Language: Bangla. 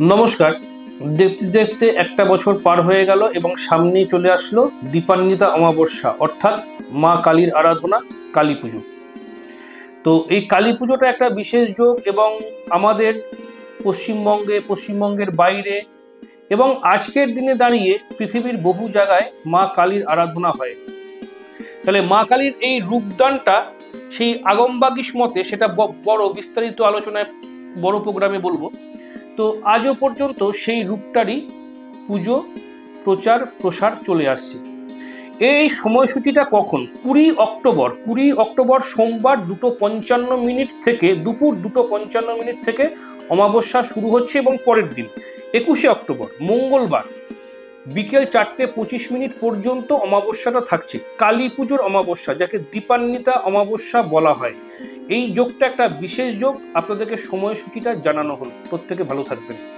নমস্কার। দেখতে দেখতে একটা বছর পার হয়ে গেল এবং সামনেই চলে আসলো দীপান্বিতা অমাবস্যা, অর্থাৎ মা কালীর আরাধনা, কালী পুজো। তো এই কালী পুজোটা একটা বিশেষ যোগ এবং আমাদের পশ্চিমবঙ্গে, পশ্চিমবঙ্গের বাইরে এবং আজকের দিনে দাঁড়িয়ে পৃথিবীর বহু জায়গায় মা কালীর আরাধনা হয়। তাহলে মা কালীর এই রূপদানটা সেই আগমবাগিস মতে সেটা বড় বিস্তারিত আলোচনায় বড় প্রোগ্রামে বলব। তো আজও পর্যন্ত সেই রূপটারই পুজো, প্রচার, প্রসার চলে আসছে। এই সময়সূচিটা কখন? কুড়ি অক্টোবর। কুড়ি অক্টোবর সোমবার দুটো পঞ্চান্ন মিনিট থেকে, দুপুর দুটো পঞ্চান্ন মিনিট থেকে অমাবস্যা শুরু হচ্ছে এবং পরের দিন, একুশে অক্টোবর, মঙ্গলবার। বিকেল চারটে পঁচিশ মিনিট পর্যন্ত অমাবস্যাটা থাকছে। কালী পুজোর অমাবস্যা, যাকে দীপান্বিতা অমাবস্যা বলা হয়। এই যোগটা একটা বিশেষ যোগ। আপনাদেরকে সময়সূচিটা জানানো হল। প্রত্যেকে ভালো থাকবেন।